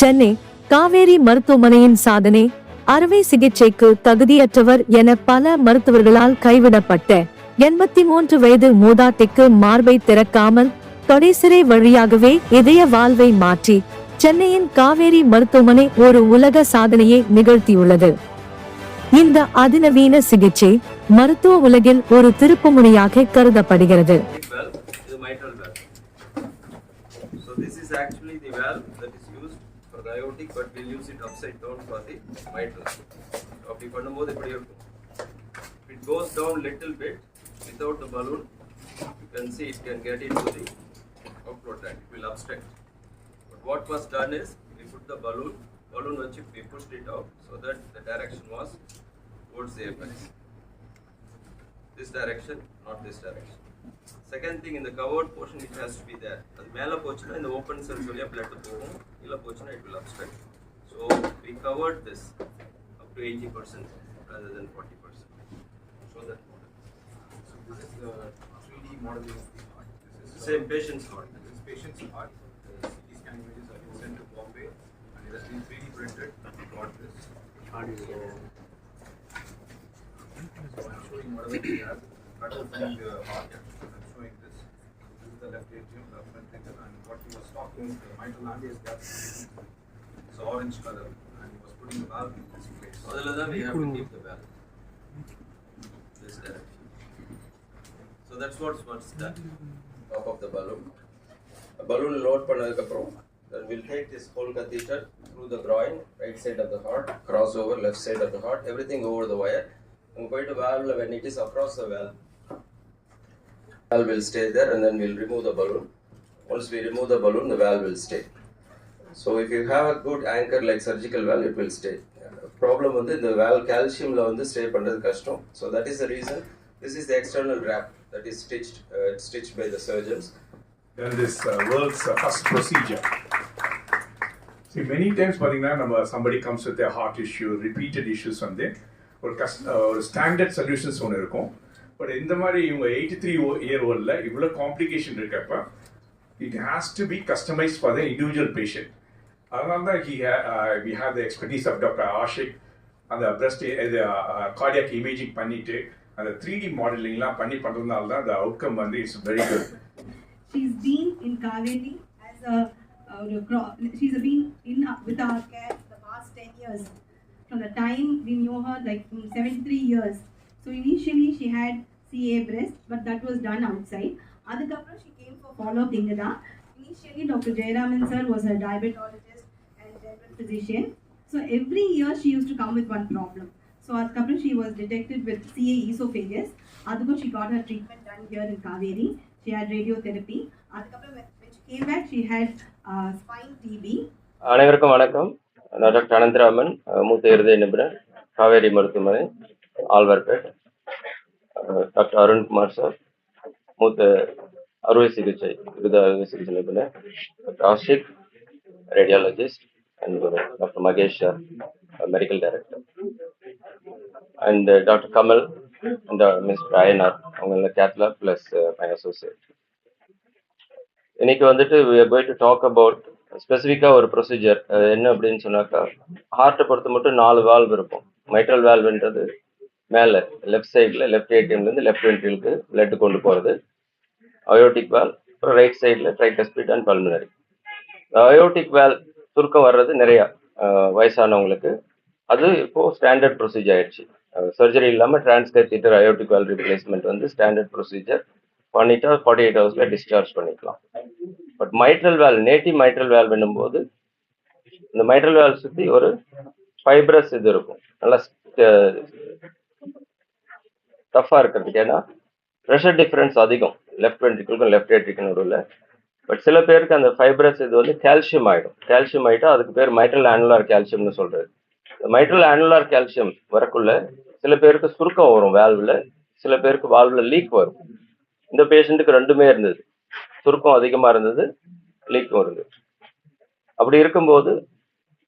சென்னை காவேரி மருத்துவமனையின் சாதனை அறுவை சிகிச்சைக்கு தகுதியற்றவர் என பல மருத்துவர்களால் கைவிடப்பட்ட எண்பத்தி மூன்று வயது மூதாட்டிக்கு மார்பை திறக்காமல் தொடைசிறை வழியாகவே இதய வாழ்வை மாற்றி சென்னையின் காவேரி மருத்துவமனை ஒரு உலக சாதனையை நிகழ்த்தியுள்ளது இந்த அதிநவீன சிகிச்சை மருத்துவ உலகில் ஒரு திருப்புமுனையாக கருதப்படுகிறது. So this is actually the valve that is used for the aortic, but we'll use it upside down for the mitral. அப்படி பண்ணும்போது இப்படி இருக்கும். If it goes down little bit without the balloon, you can see it can get into the outflow tract. It will obstruct. But what was done is we put the balloon, balloon வச்சு we pushed it out so that the direction was towards the apex. This direction, not this direction. Second thing இந்த covered portion it has to be there அது மேலே போச்சுன்னா இந்த open cells வழியாக blood போகும் இல்லை போச்சுன்னா it will obstruct so we covered this up to eighty percent rather than forty percent so that So this is the 3D modeling of the heart. This is same patient's heart this is patient's heart. The CT scan images have been sent to Bombay and it has been 3D printed. We got this. So, so I'm showing whatever we have. Cut out from the heart. I'm showing this. This is the left atrium, left ventricle, and what he was talking, the mitral ambulance gap. It's orange color, and he was putting the valve in this place. அதில் தான் we have to keep the valve this direction so that's what's what's done top of the balloon balloon load பண்ணதுக்கப்புறம் then we'll take this whole catheter through the groin, right side of the heart, cross over left side of the heart, everything over the wire. And going to valve when it is across the valve. Valve will stay there and then we'll remove the balloon. Once we remove the balloon, the valve will stay. So if you have a good anchor like surgical valve, it will stay. Problem வந்து இந்த valve calciumல வந்து stay பண்றது கஷ்டம். So that is the reason. This is the external wrap that is stitched, uh, stitched by the surgeons. done this uh, world's uh, first procedure. See, many times பார்த்தீங்கன்னா நம்ம somebody comes with a heart issue, repeated issues வந்து ஒரு கஸ் ஒரு standard solutions ஒன்று இருக்கும் but இந்த மாதிரி இவங்க எயிட்டி த்ரீ இயர் ஓல்டில் இவ்வளோ காம்ப்ளிகேஷன் இருக்கப்ப it has to be customise for the individual patient அதனால தான் he we have the expertise of doctor Ashik அந்த பிரஸ்ட் இது uh, uh, கார்டியாக் இமேஜிங் பண்ணிட்டு அந்த த்ரீ டி மாடலிங்லாம் பண்ணி பண்ணுறதுனால தான் அந்த அவுட்கம் வந்து it's very good She's been in Kaveri as a, uh, she's been in uh, with our care for the past 10 years. From the time we knew her, like 73 years. So initially she had CA breast, but that was done outside. Adhikapra she came for follow-up Ingada. Initially Dr. Jayaraman sir was her diabetologist and general physician. So every year she used to come with one problem. So Adhikapra she was detected with CA esophagus. Adhikapra she got her treatment done here in Kaveri. She had radiotherapy. அதுக்கப்புறம் when when she came back, she had uh, spine TB. அனைவருக்கும் வணக்கம் நான் doctor Anantharaman அஹ் மூத்த இருதய நிபுணர் காவேரி மருத்துவமனை Alwarpet doctor Arunkumar sir மூத்த அறுவை சிகிச்சை விருத அறுவை சிகிச்சை நிபுணர் doctor Ashik radiologist and doctor Mahesh sir medical director and doctor Kamal and miss Ayanar அவங்க கேத்லா ப்ளஸ் மை அசோசியேட் இன்னைக்கு வந்துட்டு போய் டு டாக் அபவுட் ஸ்பெசிஃபிக்காக ஒரு ப்ரொசீஜர் என்ன அப்படின்னு சொன்னாக்கா ஹார்ட்டை பொறுத்த மட்டும் நாலு வால்வ் இருக்கும். மைட்ரல் வால்வ்ன்றது மேலே லெஃப்ட் சைடில் லெஃப்ட் ஏடிஎம்லேருந்து லெஃப்ட் வென்ட்ரிலுக்கு பிளட் கொண்டு போகிறது அயோட்டிக் வேல் அப்புறம் ரைட் சைடில் tricuspid and pulmonary aortic valve சுருக்கம் வர்றது நிறையா வயசானவங்களுக்கு. அது இப்போ ஸ்டாண்டர்ட் ப்ரொசீஜர் ஆயிடுச்சு. சர்ஜரி இல்லாமல் டிரான்ஸ்கத்தீட்டர் அயோட்டிக் வேல் ரிப்ளேஸ்மெண்ட் வந்து ஸ்டாண்டர்ட் ப்ரொசீஜர் பண்ணிட்டா ஃபார்ட்டி எயிட் ஹவர்ஸில் டிஸ்சார்ஜ் பண்ணிக்கலாம். But mitral valve native mitral valve போது இந்த மைட்ரல் வேல் சுற்றி ஒரு ஃபைப்ரஸ் இது இருக்கும். நல்லா டஃப்பாக இருக்கிறதுக்கு. ஏன்னா ப்ரெஷர் டிஃப்ரென்ஸ் அதிகம். லெஃப்ட் வென்ட்ரிக்கலுக்கும் லெஃப்ட் ஏட்ரிக்கும் நடுவில். பட் சில பேருக்கு அந்த ஃபைப்ரஸ் இது வந்து கால்சியம் ஆகிடும் கால்சியம் ஆகிட்டா அதுக்கு பேர் மைட்ரல் ஆனுலார் கால்சியம்னு சொல்கிறது இந்த மைட்ரல் ஆனுலார் கால்சியம் வரக்குள்ள சில பேருக்கு சுருக்கம் வரும் வேல்வில் சில பேருக்கு வால்வில் லீக் வரும். இந்த பேஷண்ட்டுக்கு ரெண்டுமே இருந்தது. சுருக்கம் அதிகமாக இருந்தது லீக்கும் இருந்தது அப்படி இருக்கும்போது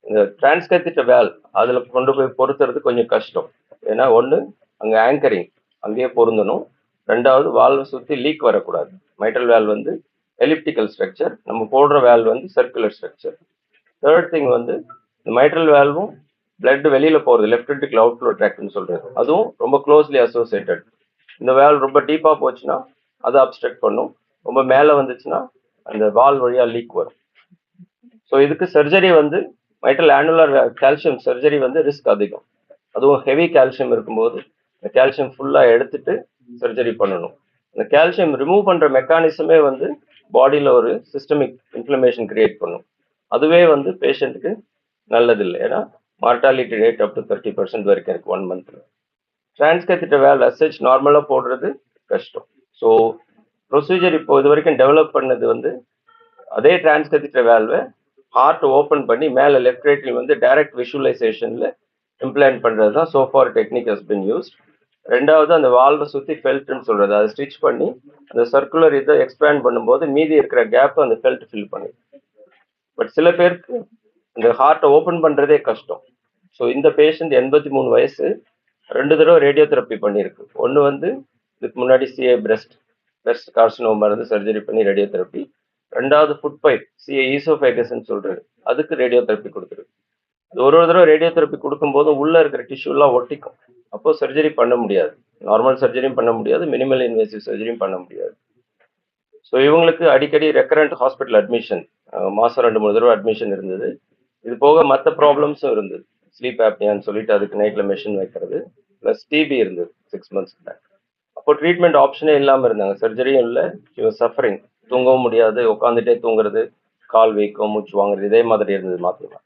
இந்த டிரான்ஸ்கத்திட்ட வேல் அதில் கொண்டு போய் பொருத்துறது கொஞ்சம் கஷ்டம். ஏன்னா ஒன்று அங்கே ஆங்கரிங் அங்கேயே பொருந்தணும். ரெண்டாவது வால்வை சுற்றி லீக் வரக்கூடாது. மைட்ரல் வேல் வந்து எலிப்டிக்கல் ஸ்ட்ரக்சர் நம்ம போடுற வேல் வந்து சர்க்குலர் ஸ்ட்ரக்சர் தேர்ட் திங் வந்து இந்த மைட்ரல் வேல்வும் பிளட் வெளியில் போகிறது லெஃப்ட் வென்ட்ரிகல் அவுட் ஃப்ளோ ட்ராக்ட்னு சொல்கிறது அதுவும் ரொம்ப க்ளோஸ்லி அசோசியேட்டட் இந்த வேல் ரொம்ப டீப்பாக போச்சுன்னா அதை அப்ஸ்ட்ரக்ட் பண்ணும். ரொம்ப மேலே வந்துச்சுன்னா அந்த வால் வழியாக லீக் வரும். ஸோ இதுக்கு சர்ஜரி வந்து மைட்டல் ஆனுலர் கால்சியம் சர்ஜரி வந்து ரிஸ்க் அதிகம். அதுவும் ஹெவி கால்சியம் இருக்கும்போது இந்த கால்சியம் ஃபுல்லா எடுத்துட்டு சர்ஜரி பண்ணணும். இந்த கால்சியம் ரிமூவ் பண்ற மெக்கானிசமே வந்து பாடியில ஒரு சிஸ்டமிக் இன்ஃப்ளமேஷன் கிரியேட் பண்ணும். அதுவே வந்து பேஷண்ட்டுக்கு நல்லதில்லை. ஏன்னா mortality rate up to thirty percent வரைக்கும் இருக்கு ஒன் மந்த்ல டிரான்ஸ்கத்திட்ட வேல் அசச் நார்மலாக போடுறது கஷ்டம். ஸோ ப்ரொசீஜர் இப்போ இது வரைக்கும் டெவலப் பண்ணது வந்து அதே டிரான்ஸ்கத்திட்ட வேல்வை ஹார்ட் ஓப்பன் பண்ணி மேலே லெஃப்ட் ரைட்டில் வந்து டைரக்ட் விஷுவலைசேஷனில் இம்ப்ளான்ட் பண்ணுறது தான் so far technique has been used ரெண்டாவது அந்த வால்வை சுற்றி ஃபெல்ட்னு சொல்கிறது அதை ஸ்டிச் பண்ணி அந்த சர்க்குலர் இதை எக்ஸ்பேண்ட் பண்ணும்போது மீதி இருக்கிற கேப்பை அந்த ஃபெல்ட் ஃபில் பண்ணி. பட் சில பேருக்கு இந்த ஹார்ட்டை ஓப்பன் பண்ணுறதே கஷ்டம். ஸோ இந்த பேஷண்ட் எண்பத்தி மூணு வயசு ரெண்டு தடவை ரேடியோ தெரப்பி பண்ணியிருக்கு ஒன்று வந்து இதுக்கு முன்னாடி சிஏ பிரெஸ்ட் பிரெஸ்ட் கார்சினோமா இருந்து சர்ஜரி பண்ணி ரேடியோ தெரப்பி ரெண்டாவது ஃபுட் பைப் சிஏ ஈசோஃபைகஸ்ன்னு சொல்றது. அதுக்கு ரேடியோ தெரப்பி கொடுத்துருக்கு ஒரு ஒரு தடவை ரேடியோ தெரப்பி கொடுக்கும்போது உள்ள இருக்கிற டிஷ்யூலாம் ஒட்டிக்கும். அப்போ சர்ஜரி பண்ண முடியாது. நார்மல் சர்ஜரியும் பண்ண முடியாது. மினிமல் இன்வெசிவ் சர்ஜரியும் பண்ண முடியாது. ஸோ இவங்களுக்கு அடிக்கடி ரெக்கரண்ட் ஹாஸ்பிட்டல் அட்மிஷன் மாதம் ரெண்டு மூணு தடவை அட்மிஷன் இருந்தது. இது போக மற்ற ப்ராப்ளம்ஸும் இருந்தது. ஸ்லீப் ஆப்னியான்னு சொல்லிட்டு அதுக்கு நைட்டில் மெஷின் வைக்கிறது ப்ளஸ் டிபி இருந்தது சிக்ஸ் மந்த்ஸ் பேக் அப்போ ட்ரீட்மெண்ட் ஆப்ஷனே இல்லாமல் இருந்தாங்க. சர்ஜரியும் இல்லை. ஷி சஃபரிங் தூங்கவும் முடியாது. உட்காந்துட்டே தூங்குறது கால் வீக்கம் மூச்சு வாங்குறது இதே மாதிரி இருந்தது மாத்திரமா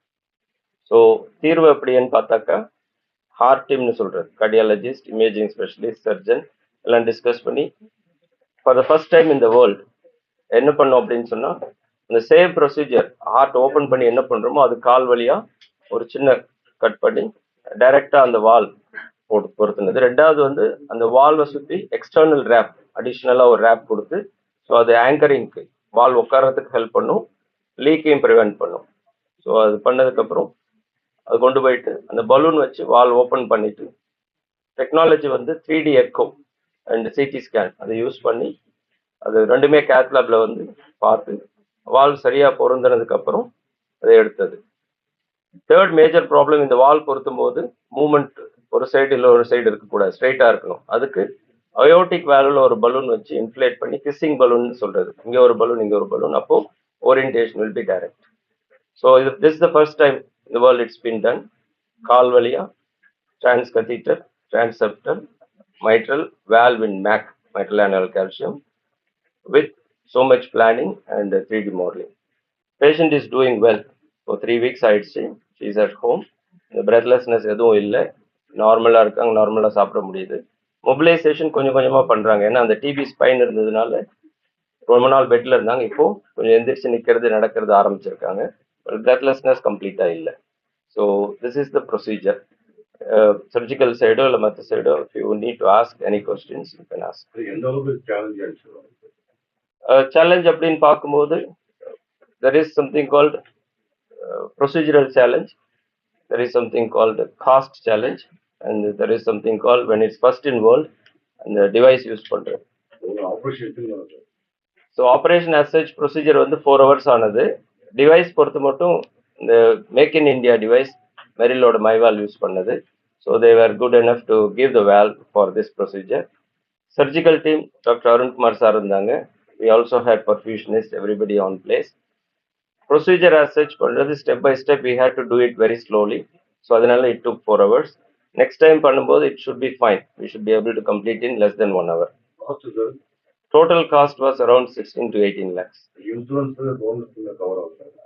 ஸோ தீர்வு எப்படின்னு பார்த்தாக்கா ஹார்ட் டீம்னு சொல்கிறது கார்டியாலஜிஸ்ட் இமேஜிங் ஸ்பெஷலிஸ்ட் சர்ஜன் எல்லாம் டிஸ்கஸ் பண்ணி ஃபார் த ஃபர்ஸ்ட் டைம் இந்த வேர்ல்டு என்ன பண்ணோம் அப்படின்னு சொன்னால் இந்த சேம் ப்ரொசீஜர் ஹார்ட் ஓப்பன் பண்ணி என்ன பண்ணுறோமோ அது கால் வழியாக ஒரு சின்ன கட் பண்ணி டைரெக்டாக அந்த வால் போட்டு பொருத்துனது. ரெண்டாவது வந்து அந்த வால்வை சுற்றி எக்ஸ்டர்னல் ரேப் அடிஷ்னலாக ஒரு ரேப் கொடுத்து ஸோ அது ஆங்கரிங்க்கு வால் உட்காரத்துக்கு ஹெல்ப் பண்ணும் லீக்கையும் ப்ரிவென்ட் பண்ணும். ஸோ அது பண்ணதுக்கப்புறம் அது கொண்டு போயிட்டு அந்த பலூன் வச்சு வால் ஓப்பன் பண்ணிட்டு டெக்னாலஜி வந்து three D echo and CT scan அதை யூஸ் பண்ணி அது ரெண்டுமே கேத்லாப்ல வந்து பார்த்து வால் சரியா பொருந்தினதுக்கு அப்புறம் அதை எடுத்தது. தேர்ட் மேஜர் ப்ராப்ளம் இந்த வால் பொருத்தும் போது மூமெண்ட் ஒரு சைடு இல்லை ஒரு சைடு இருக்கக்கூடாது. ஸ்ட்ரைட்டா இருக்கணும். அதுக்கு அயோட்டிக் வேல்யூல ஒரு பலூன் வச்சு இன்ஃப்ளேட் பண்ணி கிஸ்ஸிங் பலூன் சொல்றது. இங்க ஒரு பலூன் இங்க ஒரு பலூன். அப்போ orientation will be direct so இது திஸ் த ஃபர்ஸ்ட் டைம் இந்த வேர்ல்ட் இட்ஸ் பின் டன் கால் வழியா transcatheter transseptal mitral, valve in MAC, mitral annular calcium, with so much planning and D 3D modeling. Patient is doing well. For three weeks ஆயிடுச்சு she is at home. இந்த breathlessness எதுவும் இல்லை. நார்மலாக இருக்காங்க. நார்மலாக சாப்பிட முடியுது. மொபிலைசேஷன் கொஞ்சம் கொஞ்சமாக பண்ணுறாங்க ஏன்னா அந்த டிபி ஸ்பைன் இருந்ததுனால ரொம்ப நாள் பெட்டில் இருந்தாங்க. இப்போது கொஞ்சம் எந்திரிச்சு நிற்கிறது நடக்கிறது ஆரம்பிச்சிருக்காங்க. Breathlessness கம்ப்ளீட்டாக இல்லை. So this is the procedure surgical சைடோ இல்லை மற்ற சைடோ if you need to ask any questions you can ask அது எந்த அளவுக்கு சேலஞ்ச் ஆயிடுச்சு சேலஞ்ச் அப்படின்னு பார்க்கும்போது there is something called procedural challenge there is something called cost challenge and there is something call when it's first in world அந்த device use பண்ணுறது ஒரு operation so operation as such procedure வந்து four hours ஆனது. Device பொறுத்து மட்டும் இந்த make in India device மெரிலோட Myval use பண்ணது. So they were good enough to give the valve for this procedure surgical team doctor Arunkumar sir இருந்தாங்க. We also had perfusionist everybody on place procedure as such பண்ணுறது step by step we had to do it very slowly so அதனால it took four hours next time பண்ணும்போது it should be fine we should be able to complete in less then one hour sir Total cost was around 16 to 18 lakhs. Insurance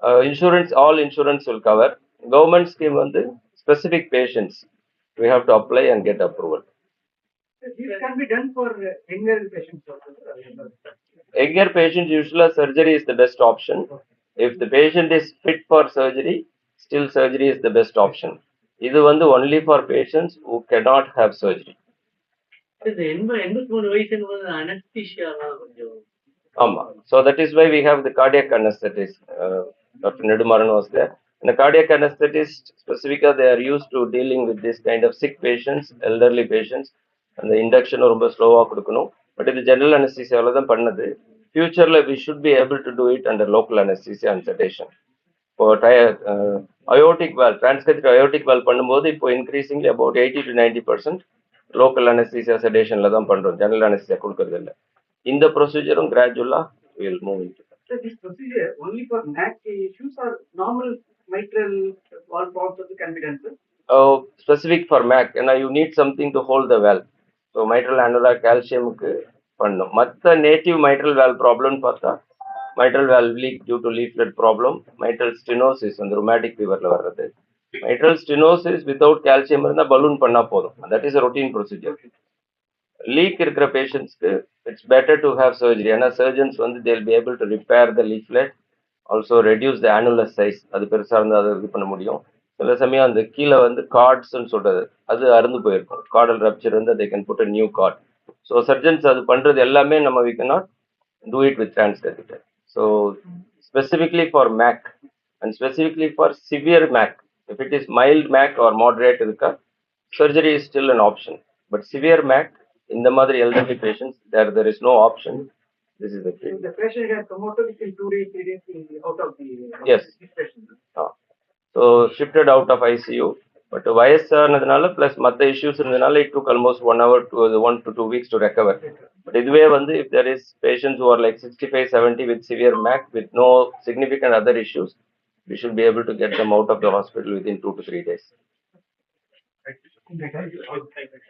uh, insurance, all insurance will cover. Government scheme on the specific patients. We have to apply and get approval. This can be done for younger patients. Younger patients, usually surgery is the best option. If the patient is fit for surgery, still surgery is the best option. This is only for patients who cannot have surgery. எண்பத்தி மூணு வயசுன்னு போது அனஸ்தீஷியாலாம் கொஞ்சம். ஆமா. So that is why we have the cardiac anesthetist uh, dr nedumaran was there. And the cardiac anesthetist specifically they are used to dealing with this kind of sick patients elderly patients. அந்த induction ரொம்ப ஸ்லோவாக கொடுக்கணும். But இது general அனஸ்தீசியாவில் தான் பண்ணது. ஃபியூச்சரில் we should be able to do it under local anaesthesia and sedation இப்போ aortic valve transcatheter aortic valve பண்ணும்போது இப்போ increasingly about eighty to ninety percent local anaesthesia செடேஷனில் தான் பண்ணுறோம் ஜெனரல் அனஸ்தீசியா கொடுக்கறது இல்லை இந்த ப்ரொசீஜரும் கிராஜுவலாக will move in mitral valve? Specific for make ஏன்னா you need something to hold the valve so mitral annular கால்சியமுக்கு பண்ணும் மற்ற நேட்டிவ் மைட்ரல் வேல் ப்ராப்ளம்னு பார்த்தா mitral valve leak due to leaflet problem mitral stenosis அந்த ரொமாட்டிக் ஃபீவரில் வர்றது. Mitral stenosis without calcium இருந்தால் balloon பண்ணால் போதும். That is routine procedure leak இருக்கிற பேஷண்ட்ஸ்க்கு it's better to have surgery ஏன்னா சர்ஜன்ஸ் வந்து they'll be able to repair the leaflet also reduce the annular size அது பெருசாக இருந்தால் அதை இது பண்ண முடியும். சில சமயம் அந்த கீழே வந்து கார்ட்ஸ்ன்னு சொல்றது அது அறுந்து போயிருக்கும். கார்டல் ரப்சர் வந்து they can put a new chord so surgeons அது பண்றது எல்லாமே நம்ம we not do it with டிரான்ஸ்கர்கிட்ட so specifically for MAC and specifically for severe MAC If it is mild MAC or moderate இருக்கா surgery is still an option but severe MAC இந்த மாதிரி elderly patients there there is no option this is the If case the patient has come out within two days, three days, he is out of the. Yes. this patient. So shifted out of ICU but வயசானதுனால plus மற்ற issues இருந்ததுனால it took almost one hour to one to two weeks to recover but இதுவே வந்து if there is patients are like sixty five seventy with severe MAC with no significant other issues we should be able to get them out of the hospital within two to three days. Thank you.